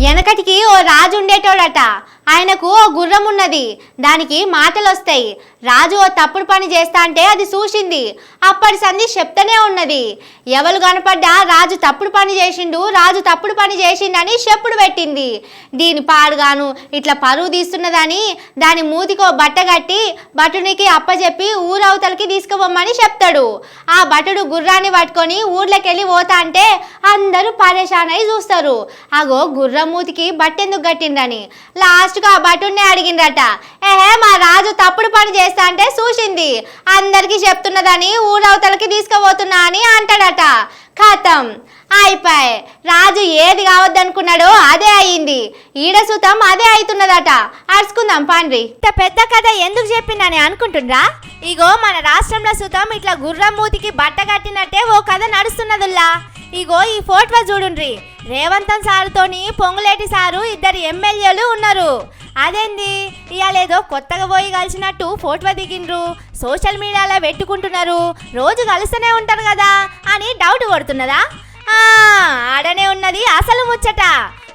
వెనకటికి ఓ రాజు ఉండేటోడట. ఆయనకు ఓ గుర్రం ఉన్నది దానికి మాటలు వస్తాయి రాజు ఓ తప్పుడు పని చేస్తా అంటే అది చూసింది. అప్పటి సంధి చెప్తూనే ఉన్నది. ఎవరు కనపడ్డా రాజు తప్పుడు పని చేసిండు రాజు తప్పుడు పని చేసిండని చెప్పుడు పెట్టింది. దీని పాడుగాను ఇట్లా పరువు తీస్తున్నదని దాని మూతికో బట్ట కట్టి భటునికి అప్పచెప్పి ఊరవతలకి తీసుకుపోమ్మని చెప్తాడు. ఆ భటుడు గుర్రాన్ని పట్టుకొని ఊర్లోకెళ్ళి పోతా అంటే అందరూ పరేషాన్ అయి చూస్తారు. అగో గుర్రం మూతికి బట్టెందుకు కట్టిందని. లాస్ట్గా ఆ భటుడినే అడిగిండట ఏహే మా రాజు తప్పుడు పని చేస్తా అంటే చూసింది. అందరికీ చెప్తున్నదని ఊరవతలకి తీసుకుపోతున్నా అని అంటాడట. ఖతం. అయిపోయి రాజు ఏది కావద్దనుకున్నాడో అదే అయ్యింది ఈడ సుతం అదే అవుతున్నదట అరుచుకుందాం పాండ్రి. ఇంత పెద్ద కథ ఎందుకు చెప్పిందని అనుకుంటుండ్రా? ఇగో మన రాష్ట్రంలో సుతం ఇట్లా గుర్రం మూతికి బట్ట కట్టినట్టే ఓ కథ నడుస్తున్నదుల్లా. ఇగో ఈ ఫోటో చూడుండ్రి. రేవంతం సారుతోని పొంగులేటి సారు ఇద్దరు ఎమ్మెల్యేలు ఉన్నారు. అదేంది? ఇవాళేదో కొత్తగా పోయి కలిసినట్టు ఫోటో దిగిండ్రు. సోషల్ మీడియాలో పెట్టుకుంటున్నారు. రోజు కలుస్తూనే ఉంటారు కదా అని డౌట్ కొడుతున్నదా? ఆడనే ఉన్నది అసలు ముచ్చట.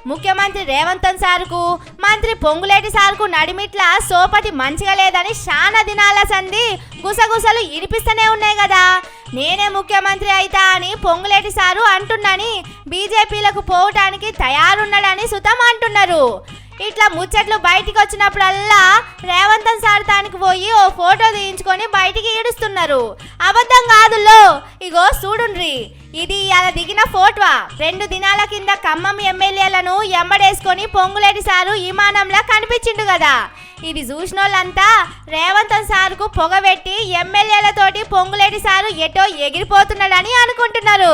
ముఖ్యమంత్రి రేవంత్ సార్కు మంత్రి పొంగులేటి సార్కు నడిమిట్ల సోపతి మంచిగా లేదని శానా దినాల సంధి గుసగుసలు ఇరిపిస్తూనే ఉన్నాయి కదా. నేనే ముఖ్యమంత్రి అయితా అని పొంగులేటి సారు అంటున్నని బీజేపీలకు పోవటానికి తయారున్నాడని సుతం అంటున్నారు. ఇట్లా ముచ్చట్లు బయటికి వచ్చినప్పుడల్లా రేవంతం సార్ తానికి పోయి ఓ ఫోటో తీయించుకొని బయటికి ఈడుస్తున్నారు అబద్ధం కాదులో. ఇగో చూడుండ్రి. ఇది అలా దిగిన ఫోటో. రెండు దినాల కింద ఖమ్మం ఎమ్మెల్యేలను ఎంబడేసుకొని పొంగులేటి సారు విమానంలో కనిపించిండు కదా. ఇది చూసిన వాళ్ళంతా రేవంతం సార్కు పొగబెట్టి ఎమ్మెల్యేలతోటి పొంగులేటి సారు ఎటో ఎగిరిపోతున్నాడని అనుకుంటున్నారు.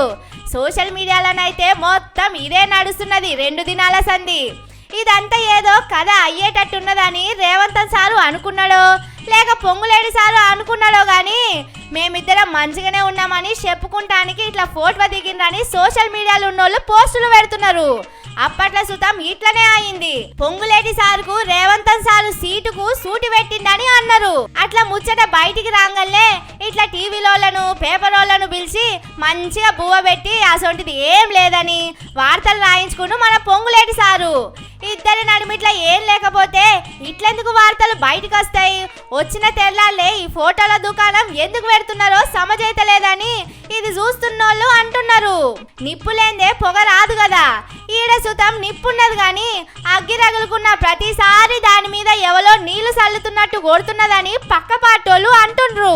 సోషల్ మీడియాలోనైతే మొత్తం ఇదే నడుస్తున్నది రెండు దినాల సంధి. ఇదంతా ఏదో కథ అయ్యేటట్టున్నదని రేవంత్ సార్ అనుకున్నాడో? లేక పొంగులేడి సారు అనుకున్నాడో కానీ మేమిద్దరం మంచిగానే ఉన్నామని చెప్పుకుంటానికి ఇట్లా ఫోటో దిగిండ్రని సోషల్ మీడియాలో ఉన్నోళ్ళు పోస్టులు పెడుతున్నారు. అప్పట్లో సుతం ఇట్లనే అయింది. పొంగులేటి సారుకు రేవంతన్ సారు సీటుకు సూటి పెట్టిండని అన్నారు. అట్లా ముచ్చట బయటికి రాగానే ఇట్లా టీవీలోళ్ళను వాళ్ళను పిలిచి మంచిగా బువ్వ పెట్టి అసొంటిది ఏం లేదని వార్తలు రాయించుకుంటూ మన పొంగులేటి సారు. ఇద్దరి నడుమిట్లా ఏం లేకపోతే ఇట్లెందుకు వార్తలు బయటకు వస్తాయి వచ్చిన తెల్లాలే ఈ ఫోటోల దుకాణం ఎందుకు పెడుతున్నారో సమజైతలేదని ఇది చూస్తున్నోళ్ళు అంటున్నారు. నిప్పు లేందే పొగ రాదు కదా. ఈడ సుతం నిప్పున్నది కానీ అగ్గి రగులుకున్న ప్రతిసారి దాని మీద ఎవలో నీళ్ళు చల్లుతున్నట్టు కొడుతున్నదని పక్క పాటోళ్ళు అంటుండ్రు.